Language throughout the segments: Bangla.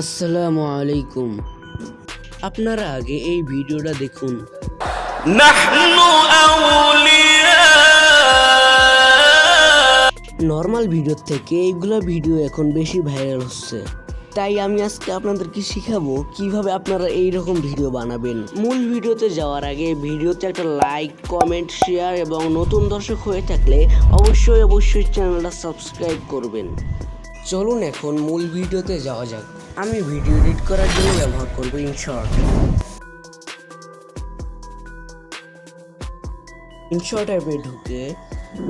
আসসালামু আলাইকুম। আপনারা আগে এই ভিডিওটা দেখুন। নর্মাল ভিডিওর থেকে এইগুলো ভিডিও এখন বেশি ভাইরাল হচ্ছে। তাই আমি আজকে আপনাদেরকে শিখাবো কীভাবে আপনারা এই রকম ভিডিও বানাবেন। মূল ভিডিওতে যাওয়ার আগে ভিডিওতে একটা লাইক কমেন্ট শেয়ার এবং নতুন দর্শক হয়ে থাকলে অবশ্যই অবশ্যই চ্যানেলটা সাবস্ক্রাইব করবেন। চলুন এখন মূল ভিডিওতে যাওয়া যাক। আমি ভিডিও এডিট করার জন্য ব্যবহার করব ইনশর্ট ইনশর্ট অ্যাপে ঢুকে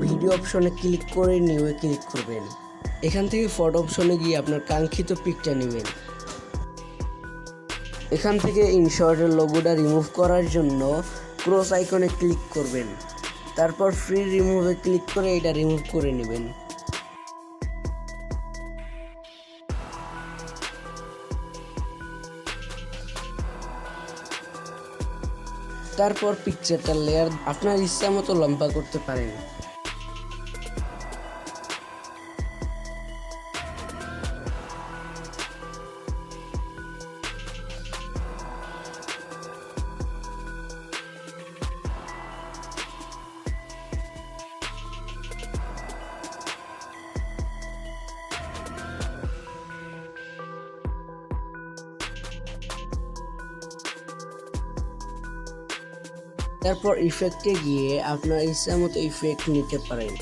ভিডিও অপশনে ক্লিক করে নিউয়ে ক্লিক করবেন। এখান থেকে ফটো অপশনে গিয়ে আপনার কাঙ্ক্ষিত পিকটা নেবেন। এখান থেকে ইনশর্টের লোগোটা রিমুভ করার জন্য ক্রস আইকনে ক্লিক করবেন। তারপর ফ্রি রিমুভে ক্লিক করে এটা রিমুভ করে নেবেন। তারপর পিকচারটা লেয়ার আপনার ইচ্ছা মতো লম্বা করতে পারেন। তারপর ইফেক্টে গিয়ে আপনার ইচ্ছা মতো ইফেক্ট নিতে পারেন।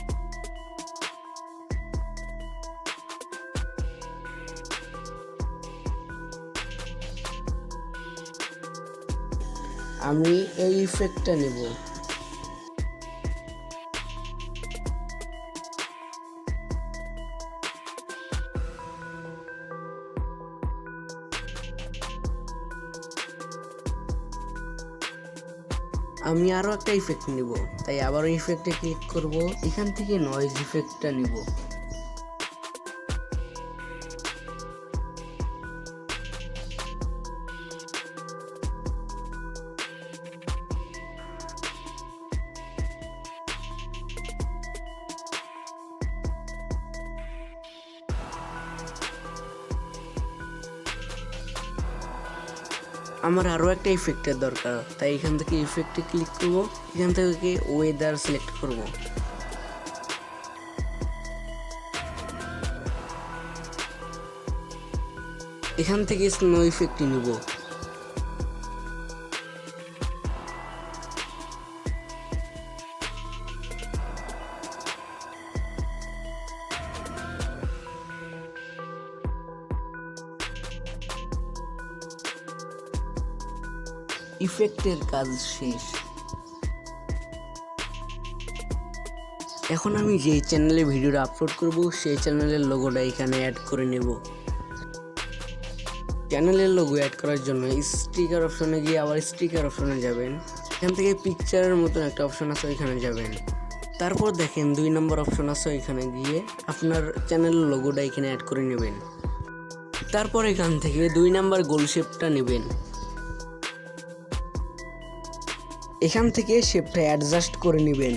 আমি এই ইফেক্টটা নেব। আমি আরও একটা ইফেক্ট নিব। তাই আবারও ইফেক্টে ক্লিক করব। এখান থেকে নয়েজ ইফেক্টটা নিব। আমার আরও একটা ইফেক্টের দরকার। তাই এখান থেকে ইফেক্টে ক্লিক করব, এখান থেকে ওয়েদার সিলেক্ট করব। এখান থেকে স্নো ইফেক্ট নিব। ইফেক্টের কাজ শেষ। এখন আমি যেই চ্যানেলে ভিডিওটা আপলোড করব, সেই চ্যানেলের লোগোটা এখানে অ্যাড করে নেব। চ্যানেলের লোগো অ্যাড করার জন্য স্টিকার অপশনে গিয়ে আবার স্টিকার অপশনে যাবেন। এখান থেকে পিকচারের মতন একটা অপশন আছে, ওইখানে যাবেন। তারপর দেখেন দুই নম্বর অপশন আছে, ওইখানে গিয়ে আপনার চ্যানেলের লোগোটা এখানে অ্যাড করে নেবেন। তারপর এখান থেকে দুই নাম্বার গোল শেপটা নেবেন। এখান থেকে শেপটা অ্যাডজাস্ট করে নেবেন।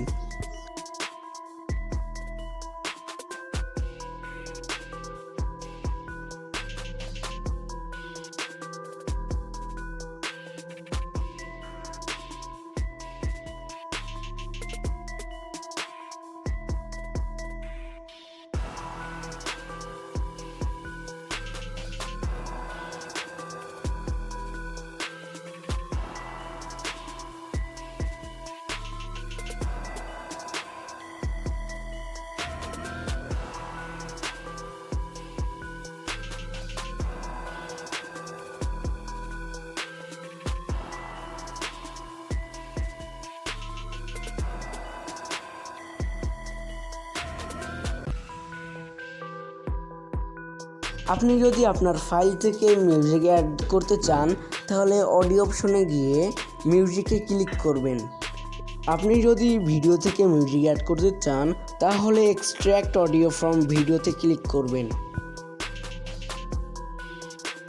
আপনি যদি আপনার ফাইল থেকে মিউজিক অ্যাড করতে চান, তাহলে অডিও অপশনে গিয়ে মিউজিকে ক্লিক করবেন। আপনি যদি ভিডিও থেকে মিউজিক অ্যাড করতে চান, তাহলে এক্সট্র্যাক্ট অডিও ফ্রম ভিডিওতে ক্লিক করবেন।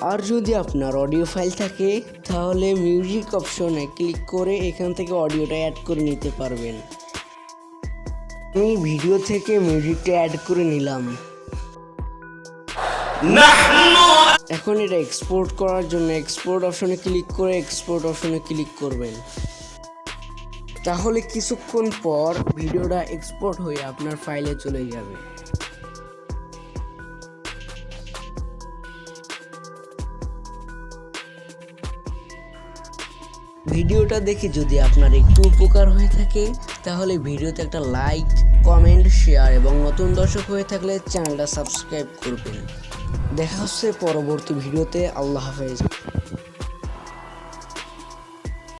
আর যদি আপনার অডিও ফাইল থাকে, তাহলে মিউজিক অপশনে ক্লিক করে এখান থেকে অডিওটা অ্যাড করে নিতে পারবেন। আমি ভিডিও থেকে মিউজিকটা অ্যাড করে নিলাম। এখন এটা এক্সপোর্ট করার জন্য এক্সপোর্ট অপশনে ক্লিক করে এক্সপোর্ট অপশনে ক্লিক করবেন। তাহলে কিছুক্ষণ পর ভিডিওটা এক্সপোর্ট হয়ে আপনার ফাইলে চলে যাবে। ভিডিওটা দেখে যদি আপনার একটু উপকার হয়ে থাকে, তাহলে ভিডিওতে একটা লাইক কমেন্ট শেয়ার এবং নতুন দর্শক হয়ে থাকলে চ্যানেলটা সাবস্ক্রাইব করবেন। দেখা হচ্ছে পরবর্তী ভিডিওতে। আল্লাহ হাফেজ।